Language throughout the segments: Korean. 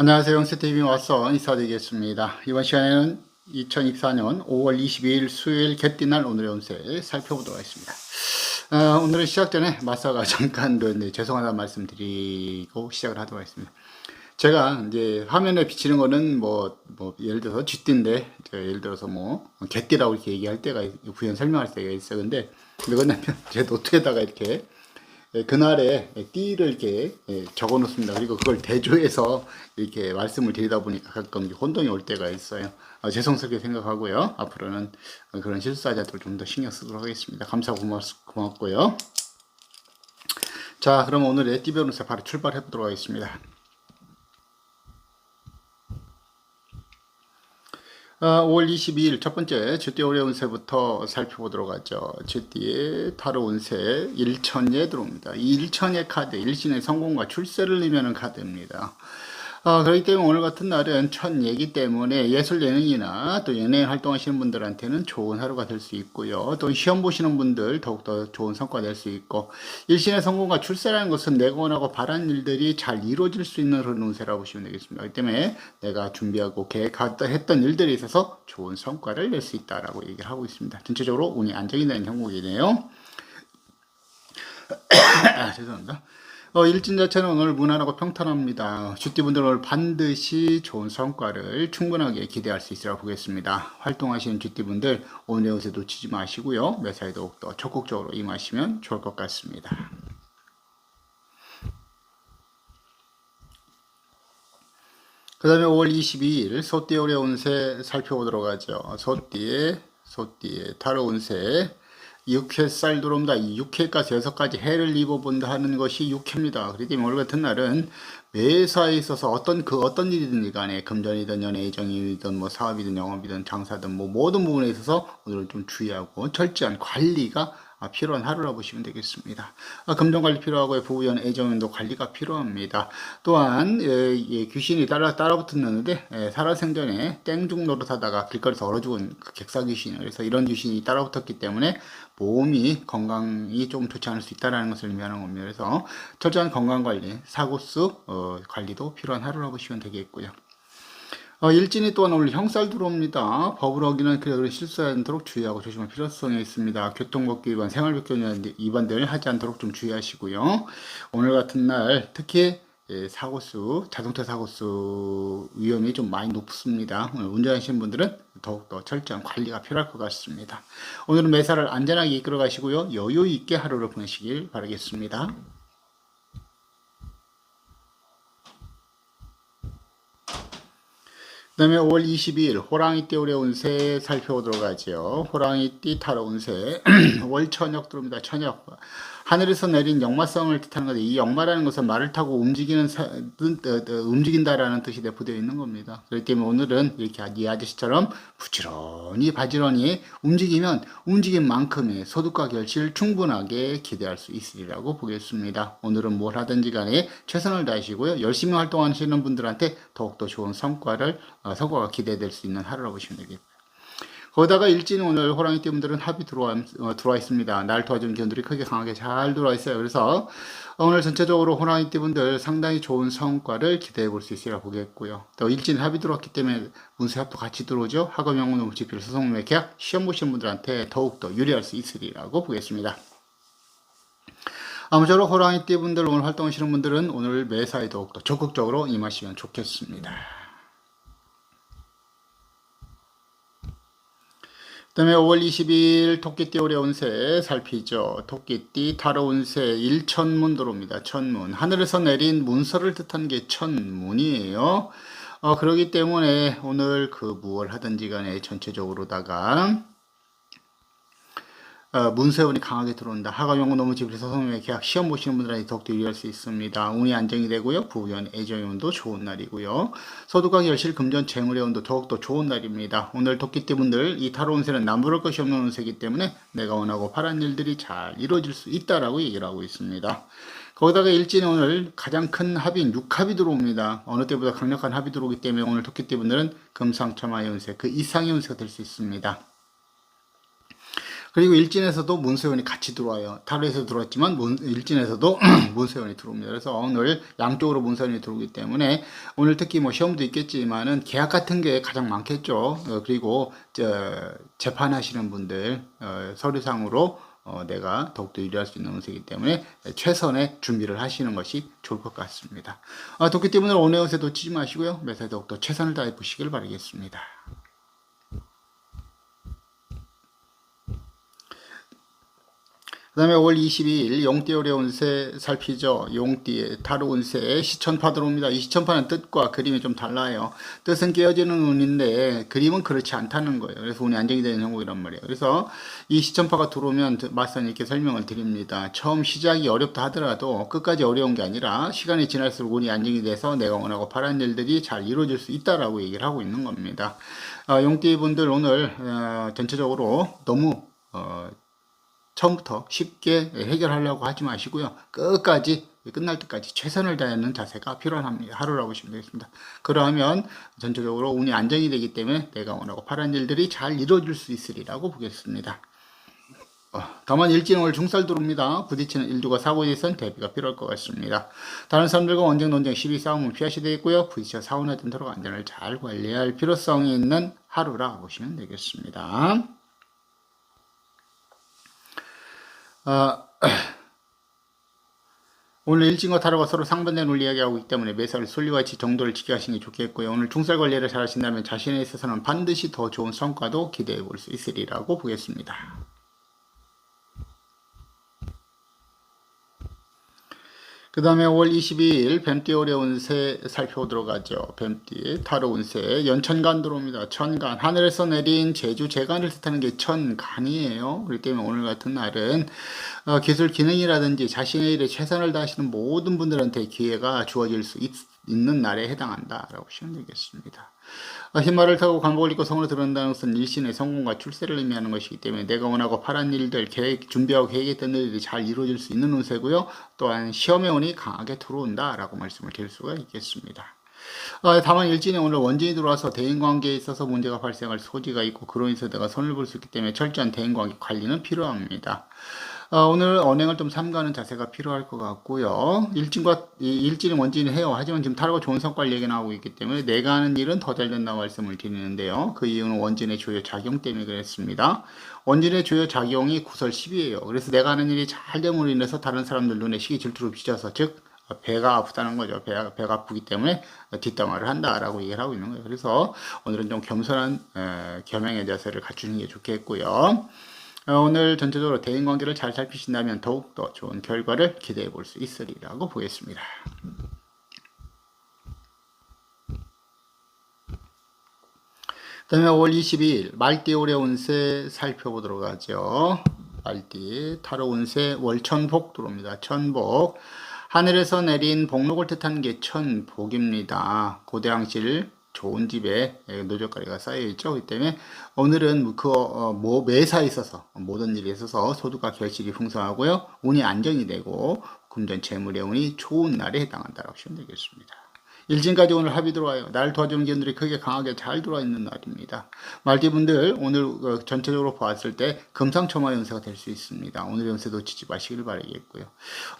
안녕하세요. 영세TV 와서 인사드리겠습니다. 이번 시간에는 2024년 5월 22일 수요일 개띠날 오늘의 운세 살펴보도록 하겠습니다. 어, 오늘은 시작 전에 마사가 잠깐 네, 죄송하다는 말씀 드리고 시작을 하도록 하겠습니다. 제가 이제 화면에 비치는 거는 뭐, 뭐 예를 들어서 쥐띠인데, 예를 들어서 뭐, 개띠라고 이렇게 얘기할 때가, 부연 설명할 때가 있어요. 근데, 그거는 제 노트에다가 이렇게 예, 그날에 띠를 이렇게 예, 적어 놓습니다. 그리고 그걸 대조해서 이렇게 말씀을 드리다 보니까 가끔 혼동이 올 때가 있어요. 어, 죄송스럽게 생각하고요. 앞으로는 그런 실수하지 않도록 좀 더 신경 쓰도록 하겠습니다. 감사 고맙, 고맙고요. 자, 그럼 오늘의 띠 변호사 바로 출발해 보도록 하겠습니다. 어, 5월 22일 첫 번째 주띠 올해 운세부터 살펴보도록 하죠. 주띠의 타로 운세 1천에 들어옵니다. 이 1천의 카드, 일신의 성공과 출세를 의미하는 카드입니다. 어, 그렇기 때문에 오늘 같은 날은 첫 얘기 때문에 예술 예능이나 또 연예인 활동하시는 분들한테는 좋은 하루가 될 수 있고요. 또 시험 보시는 분들 더욱더 좋은 성과 낼 수 있고 일신의 성공과 출세라는 것은 내가 원하고 바란 일들이 잘 이루어질 수 있는 그런 운세라고 보시면 되겠습니다. 그렇기 때문에 내가 준비하고 계획했던 일들에 있어서 좋은 성과를 낼 수 있다라고 얘기를 하고 있습니다. 전체적으로 운이 안정이 되는 형국이네요. 아, 죄송합니다. 어, 일진 자체는 오늘 무난하고 평탄합니다. 주띠분들 오늘 반드시 좋은 성과를 충분하게 기대할 수 있으라 보겠습니다. 활동하시는 주띠분들 오늘의 옷에 놓치지 마시고요. 매사에 더욱더 적극적으로 임하시면 좋을 것 같습니다. 그 다음에 5월 22일 소띠 오래 운세 살펴보도록 하죠. 소띠의 소띠의 타로 운세 6회살 들어옵니다. 이 6회까지 6가지 해를 입어본다 하는 것이 6회입니다. 그렇기 때문에 오늘 같은 날은 매사에 있어서 어떤 그 어떤 일이든 간에 금전이든 연애정이든 뭐 사업이든 영업이든 장사든 뭐 모든 부분에 있어서 오늘은 좀 주의하고 철저한 관리가 아, 필요한 하루라 보시면 되겠습니다. 아, 금전 관리 필요하고요. 부부연 애정도 관리가 필요합니다. 또한 예, 예, 귀신이 따라 따라붙었는데 예, 살아생전에 땡중 노릇하다가 길거리에서 얼어 죽은 그 객사 귀신 그래서 이런 귀신이 따라붙었기 때문에 몸이 건강이 좀 좋지 않을 수 있다는 것을 의미하는 겁니다. 그래서 철저한 건강 관리, 사고수 어, 관리도 필요한 하루라 보시면 되겠고요. 어, 일진이 또한 오늘 형살 들어옵니다. 법을 어기는 그래도 실수하지 않도록 주의하고 조심할 필요성이 있습니다. 교통법규 위반, 생활법규 위반들 하지 않도록 좀 주의하시고요. 오늘 같은 날 특히 예, 사고수, 자동차 사고수 위험이 좀 많이 높습니다. 운전하시는 분들은 더욱더 철저한 관리가 필요할 것 같습니다. 오늘은 매사를 안전하게 이끌어 가시고요. 여유 있게 하루를 보내시길 바라겠습니다. 다음에 5월 22일 호랑이띠 올해 운세 살펴보도록 하죠. 호랑이 띠 타로 운세 월 천역 들어옵니다. 천역 하늘에서 내린 역마성을 뜻하는 건데 이 역마라는 것은 말을 타고 움직이는 사, 움직인다라는 뜻이 내포되어 있는 겁니다. 그렇기 때문에 오늘은 이렇게 이 아저씨처럼 부지런히 바지런히 움직이면 움직인 만큼의 소득과 결실을 충분하게 기대할 수 있으리라고 보겠습니다. 오늘은 뭘 하든지 간에 최선을 다하시고요. 열심히 활동하시는 분들한테 더욱더 좋은 성과를 어, 성과가 기대될 수 있는 하루라고 보시면 되겠습니다. 거기다가 일진 오늘 호랑이 띠분들은 합이 들어와, 어, 들어와 있습니다. 날 도와주는 기운들이 크게 강하게 잘 들어와 있어요. 그래서 오늘 전체적으로 호랑이 띠분들 상당히 좋은 성과를 기대해 볼 수 있으리라 보겠고요. 또 일진 합이 들어왔기 때문에 운세 합도 같이 들어오죠. 학업 영문 우지필 소송매 계약 시험 보시는 분들한테 더욱더 유리할 수 있으리라고 보겠습니다. 아무쪼록 호랑이 띠분들 오늘 활동하시는 분들은 오늘 매사에 더욱더 적극적으로 임하시면 좋겠습니다. 그 다음에 5월 20일 토끼띠 올해 운세 살피죠. 토끼띠 타로 운세 1천문 들어옵니다. 천문. 하늘에서 내린 문서를 뜻한 게 천문이에요. 어, 그러기 때문에 오늘 그 무얼 하든지 간에 전체적으로다가 어, 문세운이 강하게 들어온다. 하가용은 너무 집에서 성명의 계약 시험 보시는 분들한테 더욱더 유리할 수 있습니다. 운이 안정이 되고요. 부연 애정의 운도 좋은 날이고요. 소득과 결실 금전 재물의 운도 더욱더 좋은 날입니다. 오늘 토끼띠 분들 이 타로 운세는 남부를 것이 없는 운세이기 때문에 내가 원하고 바란 일들이 잘 이루어질 수 있다라고 얘기를 하고 있습니다. 거기다가 일진이 오늘 가장 큰 합인 6합이 들어옵니다. 어느 때보다 강력한 합이 들어오기 때문에 오늘 토끼띠 분들은 금상첨화의 운세 그 이상의 운세가 될 수 있습니다. 그리고 일진에서도 문세원이 같이 들어와요. 타로에서 들어왔지만 문, 일진에서도 문세원이 들어옵니다. 그래서 오늘 양쪽으로 문세원이 들어오기 때문에 오늘 특히 뭐 시험도 있겠지만은 계약 같은 게 가장 많겠죠. 어, 그리고 저 재판하시는 분들 어, 서류상으로 어, 내가 더욱더 유리할 수 있는 운세이기 때문에 최선의 준비를 하시는 것이 좋을 것 같습니다. 아, 도끼 때문에 오늘 운세 놓치지 마시고요. 매사에 더욱더 최선을 다해 보시길 바라겠습니다. 그 다음에 5월 22일 용띠 오래 운세 살피죠. 용띠의 타로 운세 시천파 들어옵니다. 이 시천파는 뜻과 그림이 좀 달라요. 뜻은 깨어지는 운인데 그림은 그렇지 않다는 거예요. 그래서 운이 안정이 되는 형국이란 말이에요. 그래서 이 시천파가 들어오면 맞선 이렇게 설명을 드립니다. 처음 시작이 어렵다 하더라도 끝까지 어려운 게 아니라 시간이 지날수록 운이 안정이 돼서 내가 원하고 바란 일들이 잘 이루어질 수 있다라고 얘기를 하고 있는 겁니다. 어, 용띠 분들 오늘 어, 전체적으로 너무 어, 처음부터 쉽게 해결하려고 하지 마시고요. 끝까지 끝날 때까지 최선을 다하는 자세가 필요한 하루라고 보시면 되겠습니다. 그러하면 전체적으로 운이 안정이 되기 때문에 내가 원하고 바란 일들이 잘 이루어질 수 있으리라고 보겠습니다. 어, 다만 일진은 오늘 중살 들어옵니다. 부딪히는 일두가 사고에 대해서는 대비가 필요할 것 같습니다. 다른 사람들과 언쟁, 논쟁, 시비, 싸움은 피하셔야 되겠고요. 부딪혀 사고나던 도로 안전을 잘 관리할 필요성이 있는 하루라 보시면 되겠습니다. 어, 오늘 일진과 타로가 서로 상반된 논리 이야기하고 있기 때문에 매사를 순리와 지 정도를 지켜하시는 게 좋겠고요. 오늘 중살 관리를 잘 하신다면 자신에 있어서는 반드시 더 좋은 성과도 기대해 볼 수 있으리라고 보겠습니다. 그 다음에 5월 22일 뱀띠 오래 운세 살펴보도록 하죠. 뱀띠 타로 운세 연천간 들어옵니다. 천간 하늘에서 내린 제주 재간을 뜻하는 게 천간이에요. 그렇기 때문에 오늘 같은 날은 어, 기술 기능이라든지 자신의 일에 최선을 다하시는 모든 분들한테 기회가 주어질 수 있, 있는 날에 해당한다라고 보시면 되겠습니다. 어, 흰말을 타고 관복을 입고 성으로 들어온다는 것은 일신의 성공과 출세를 의미하는 것이기 때문에 내가 원하고 바란 일들, 계획, 준비하고 계획했던 일들이 잘 이루어질 수 있는 운세고요. 또한 시험의 운이 강하게 들어온다라고 말씀을 드릴 수가 있겠습니다. 어, 다만 일진에 오늘 원진이 들어와서 대인관계에 있어서 문제가 발생할 소지가 있고 그로 인해서 내가 손을 볼 수 있기 때문에 철저한 대인관계 관리는 필요합니다. 어, 오늘 언행을 좀 삼가는 자세가 필요할 것 같고요. 일진과 일진이 원진이 해요. 하지만 지금 타로가 좋은 성과를 얘기 나오고 있기 때문에 내가 하는 일은 더 잘 된다고 말씀을 드리는데요. 그 이유는 원진의 조여 작용 때문에 그랬습니다. 원진의 조여 작용이 구설 10이에요. 그래서 내가 하는 일이 잘 됨으로 인해서 다른 사람들 눈에 시기 질투를 비춰서 즉 배가 아프다는 거죠. 배가, 배가 아프기 때문에 뒷담화를 한다라고 얘기를 하고 있는 거예요. 그래서 오늘은 좀 겸손한 에, 겸양의 자세를 갖추는 게 좋겠고요. 어, 오늘 전체적으로 대인관계를 잘 살피신다면 더욱더 좋은 결과를 기대해 볼 수 있으리라고 보겠습니다. 그 다음에 5월 22일 말띠 오래 운세 살펴보도록 하죠. 말띠 타로 운세 월천복 들어옵니다. 천복 하늘에서 내린 복록을 뜻하는 게 천복입니다. 고대왕실 좋은 집에 노적거리가 쌓여 있죠. 그렇기 때문에 오늘은 그 어, 뭐 매사에 있어서 모든 일에 있어서 소득과 결실이 풍성하고요. 운이 안정이 되고 금전 재물의 운이 좋은 날에 해당한다라고 보시면 되겠습니다. 일진까지 오늘 합이 들어와요. 날 도와주는 기운들이 크게 강하게 잘 들어와 있는 날입니다. 말띠분들 오늘 어, 전체적으로 보았을 때 금상첨화 연세가 될 수 있습니다. 오늘 연세 놓치지 마시길 바라겠고요.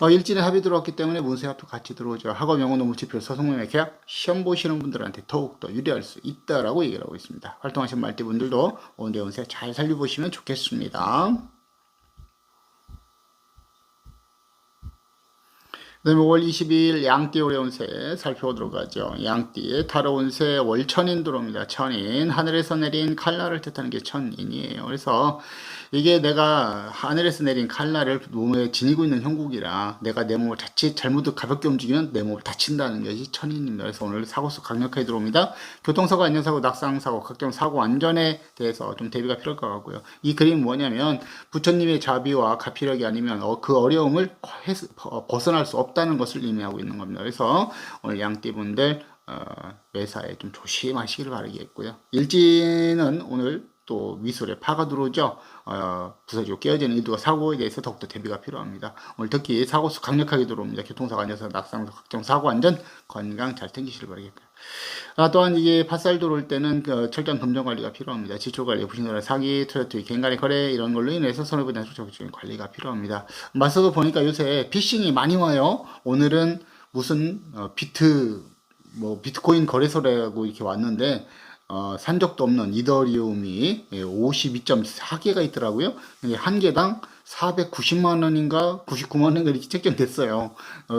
어, 일진에 합이 들어왔기 때문에 문세 합도 같이 들어오죠. 학업 영어 노무지표 소송명의 계약 시험 보시는 분들한테 더욱더 유리할 수 있다라고 얘기를 하고 있습니다. 활동하신 말띠분들도 오늘 연세 잘 살펴보시면 좋겠습니다. 그 다음에 5월 22일 양띠 오래운세 살펴보도록 하죠. 양띠 타로운세 월천인 들어옵니다. 천인 하늘에서 내린 칼날을 뜻하는 게 천인이에요. 그래서 이게 내가 하늘에서 내린 칼날을 몸에 지니고 있는 형국이라 내가 내 몸을 자칫 잘못 가볍게 움직이면 내 몸을 다친다는 것이 천인입니다. 그래서 오늘 사고수 강력하게 들어옵니다. 교통사고, 안전사고, 낙상사고, 각종 사고 안전에 대해서 좀 대비가 필요할 것 같고요. 이 그림은 뭐냐면 부처님의 자비와 가피력이 아니면 어, 그 어려움을 벗어날 수 없다는 것을 의미하고 있는 겁니다. 그래서 오늘 양띠분들 어, 매사에 좀 조심하시길 바라겠고요. 일지는 오늘 또 미술에 파가 들어오죠. 어, 부서지고 깨어지는 일도가 사고에 대해서 더욱더 대비가 필요합니다. 오늘 특히 사고수 강력하게 들어옵니다. 교통사고 안전사 낙상 각종 사고 안전 건강 잘 챙기시길 바라겠고요. 아, 또한 이게 팥살 들어올 때는 그 철저한 금전 관리가 필요합니다. 지출 관리, 부신호라 사기, 트로트, 갱간의 거래 이런 걸로 인해서 손해보다 적극적인 관리가 필요합니다. 맞서도 보니까 요새 피싱이 많이 와요. 오늘은 무슨 어, 비트 뭐 비트코인 거래소라고 이렇게 왔는데 어, 산 적도 없는 이더리움이 52.4개가 있더라고요. 근데 한 개당 490만 원인가 99만 원인가 이렇게 책정됐어요. 어,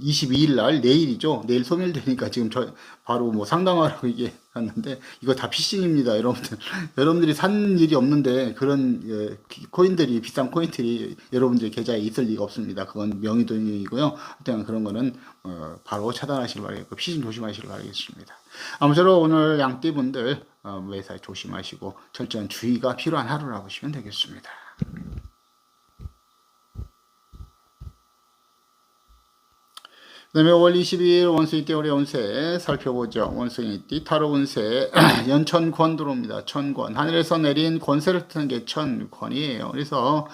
22일 날 내일이죠. 내일 소멸되니까 지금 저 바로 뭐 상담하라고 이게 갔는데 이거 다 피싱입니다, 여러분들. 여러분들이 산 일이 없는데 그런 예, 코인들이 비싼 코인들이 여러분들 계좌에 있을 리가 없습니다. 그건 명의돈이고요. 하여튼 그런 거는 어, 바로 차단하시길 바라겠고 피싱 조심하시길 바라겠습니다. 아무쪼록 오늘 양띠분들 어, 매사에 조심하시고 철저한 주의가 필요한 하루라고 보시면 되겠습니다. 그 다음에 5월 22일 원숭이 띠 올해 운세 살펴보죠. 원숭이 띠 타로 운세 연천권 들어옵니다. 천권 하늘에서 내린 권세를 뜻하는 게 천권이에요. 그래서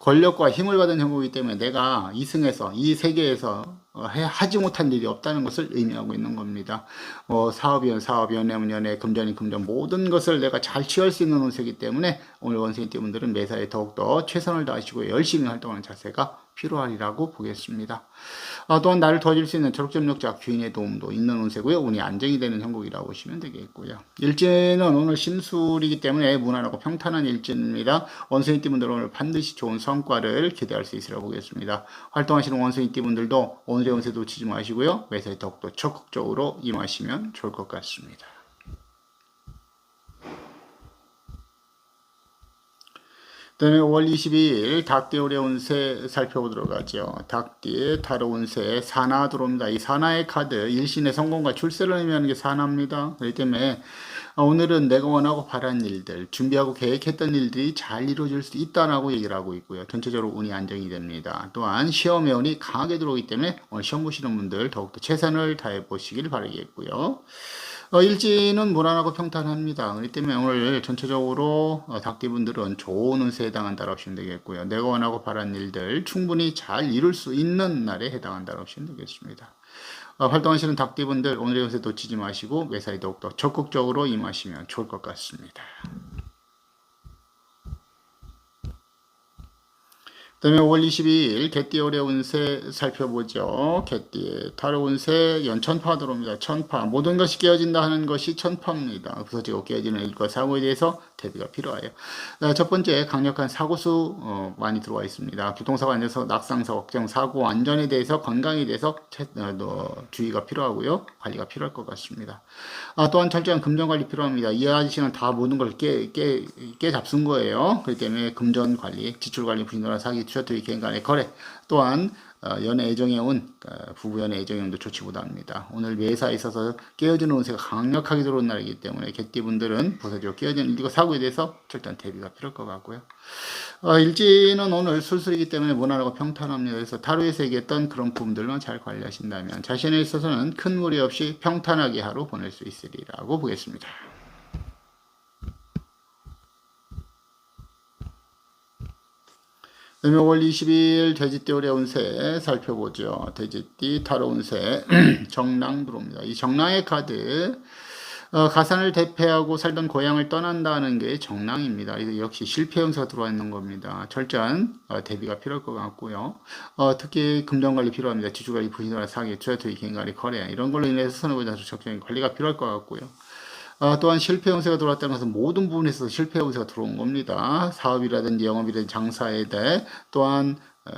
권력과 힘을 받은 형국이기 때문에 내가 이승에서 이 세계에서 어, 하지 못한 일이 없다는 것을 의미하고 있는 겁니다. 뭐 사업이면 사업, 연애면 연애, 금전이 금전 모든 것을 내가 잘 취할 수 있는 운세이기 때문에 오늘 띠분들은 매사에 더욱더 최선을 다하시고 열심히 활동하는 자세가 필요하리라고 보겠습니다. 아, 또한 나를 도와줄 수 있는 초록점력자 귀인의 도움도 있는 운세고요. 운이 안정이 되는 형국이라고 보시면 되겠고요. 일지는 오늘 신술이기 때문에 무난하고 평탄한 일지입니다. 원숭이 띠분들 오늘 반드시 좋은 성과를 기대할 수 있으리라고 보겠습니다. 활동하시는 원숭이 띠분들도 오늘의 운세 놓치지 마시고요. 매사에 더욱더 적극적으로 임하시면 좋을 것 같습니다. 다음에 5월 22일 닭띠올의 운세 살펴보도록 하죠. 닭띠 타로 운세 사나 들어옵니다. 이 사나의 카드 일신의 성공과 출세를 의미하는 게 사나입니다. 그렇기 때문에 오늘은 내가 원하고 바란 일들, 준비하고 계획했던 일들이 잘 이루어질 수 있다라고 얘기를 하고 있고요. 전체적으로 운이 안정이 됩니다. 또한 시험에 운이 강하게 들어오기 때문에 오늘 시험 보시는 분들 더욱더 최선을 다해 보시길 바라겠고요. 어, 일지는 무난하고 평탄합니다. 그렇기 때문에 오늘 전체적으로 어, 닭띠분들은 좋은 운세에 해당한다고 보시면 되겠고요. 내가 원하고 바란 일들 충분히 잘 이룰 수 있는 날에 해당한다고 보시면 되겠습니다. 어, 활동하시는 닭띠분들 오늘의 운세 놓치지 마시고 매사에 더욱더 적극적으로 임하시면 좋을 것 같습니다. 다음에 5월 22일 개띠올의 운세 살펴보죠. 개띠의 타로 운세 연천파 들어옵니다. 천파 모든 것이 깨어진다 하는 것이 천파입니다. 부서지고 깨어지는 일과 사고에 대해서 대비가 필요해요. 첫 번째 강력한 사고수 어, 많이 들어와 있습니다. 교통사고 안에서 낙상사고, 걱정 사고 안전에 대해서 건강에 대해서 채, 어, 주의가 필요하고요. 관리가 필요할 것 같습니다. 아, 또한 철저한 금전 관리 필요합니다. 이 아저씨는 다 모든 걸 깨, 깨, 깨 잡순 거예요. 그렇기 때문에 금전 관리, 지출 관리, 부인노라 사기, 트여트리 개인 간의 거래 또한 어, 연애 애정의 운, 어, 부부 연애 애정의 운도 좋지 못합니다. 오늘 매사에 있어서 깨어지는 운세가 강력하게 들어온 날이기 때문에 개띠분들은 보세요. 깨어지는 일과 사고에 대해서 절단 대비가 필요할 것 같고요. 어, 일지는 오늘 술술이기 때문에 무난하고 평탄합니다. 그래서 타로에서 얘기했던 그런 부분들만 잘 관리하신다면 자신에 있어서는 큰 무리 없이 평탄하게 하루 보낼 수 있으리라고 보겠습니다. 5월 22일 돼지띠 올해 운세 살펴보죠. 돼지띠 타로 운세 정랑 들어옵니다. 이 정랑의 카드 어, 가산을 대패하고 살던 고향을 떠난다는 게 정랑입니다. 이거 역시 실패 운세가 들어와 있는 겁니다. 철저한 어, 대비가 필요할 것 같고요. 어, 특히 금전관리 필요합니다. 지주관리, 부신관리, 사기, 투자투기, 개인관리, 거래 이런 걸로 인해서 손해보자 적정히 관리가 필요할 것 같고요. 어, 또한 실패 운세가 들어왔다는 것은 모든 부분에서 실패 운세가 들어온 겁니다. 사업이라든지 영업이라든지 장사에 대해 또한 어,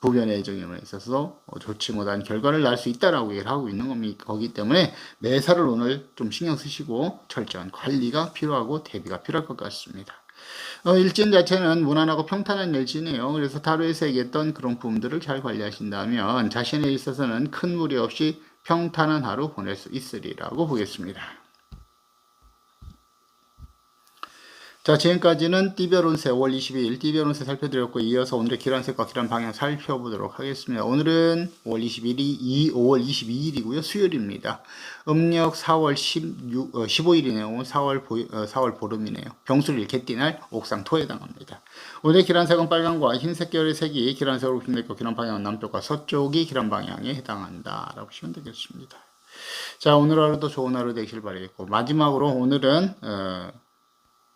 부변의 애정에 있어서 좋지 못한 결과를 날 수 있다라고 얘기를 하고 있는 겁니다. 거기 때문에 매사를 오늘 좀 신경 쓰시고 철저한 관리가 필요하고 대비가 필요할 것 같습니다. 어, 일진 자체는 무난하고 평탄한 일진이에요. 그래서 타로에서 얘기했던 그런 부분들을 잘 관리하신다면 자신에 있어서는 큰 무리 없이 평탄한 하루 보낼 수 있으리라고 보겠습니다. 자, 지금까지는 띠별 운세 5월 22일 띠별 운세 살펴드렸고 이어서 오늘의 기란색과 기란 방향 살펴보도록 하겠습니다. 오늘은 5월 21일이 2, 5월 22일이고요. 수요일입니다. 음력 4월 16, 어, 15일이네요. 4월 보, 어, 4월 보름이네요. 병술일 개띠날 옥상토에 해당합니다. 오늘의 기란색은 빨강과 흰색 계열의 색이 기란색으로 빛냈고 기란 방향은 남쪽과 서쪽이 기란 방향에 해당한다. 라고 보시면 되겠습니다. 자, 오늘 하루도 좋은 하루 되길 바라겠고 마지막으로 오늘은 어,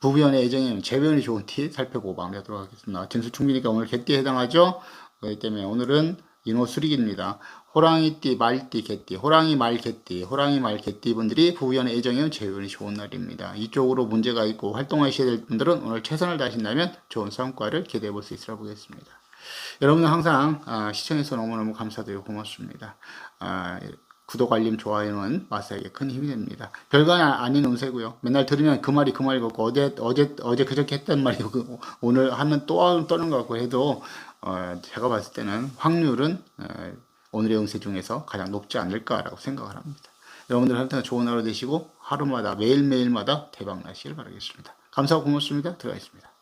부부연의 애정에는 재변이 좋은 티 살펴보고 마무리하도록 하겠습니다. 진수 충분이니까 오늘 개띠에 해당하죠. 그렇기 때문에 오늘은 인호수릭입니다. 호랑이띠, 말띠, 개띠, 호랑이, 말, 개띠, 호랑이, 말, 개띠 분들이 부부연의 애정에는 재변이 좋은 날입니다. 이쪽으로 문제가 있고 활동하셔야 될 분들은 오늘 최선을 다하신다면 좋은 성과를 기대해 볼 수 있으라 보겠습니다. 여러분은 항상 아, 시청해서 너무너무 감사드리고 고맙습니다. 아, 구독, 알림, 좋아요는 마사에게 큰 힘이 됩니다. 별거 아닌 운세고요. 맨날 들으면 그 말이 그 말이 같고 어제 어제 어제 그저께 했던 말이 그 오늘 하면 또 떠는 것 같고 해도 어, 제가 봤을 때는 확률은 어, 오늘의 운세 중에서 가장 높지 않을까라고 생각을 합니다. 여러분들 한테 좋은 하루 되시고 하루마다 매일매일마다 대박 나시길 바라겠습니다. 감사하고 고맙습니다. 들어가겠습니다.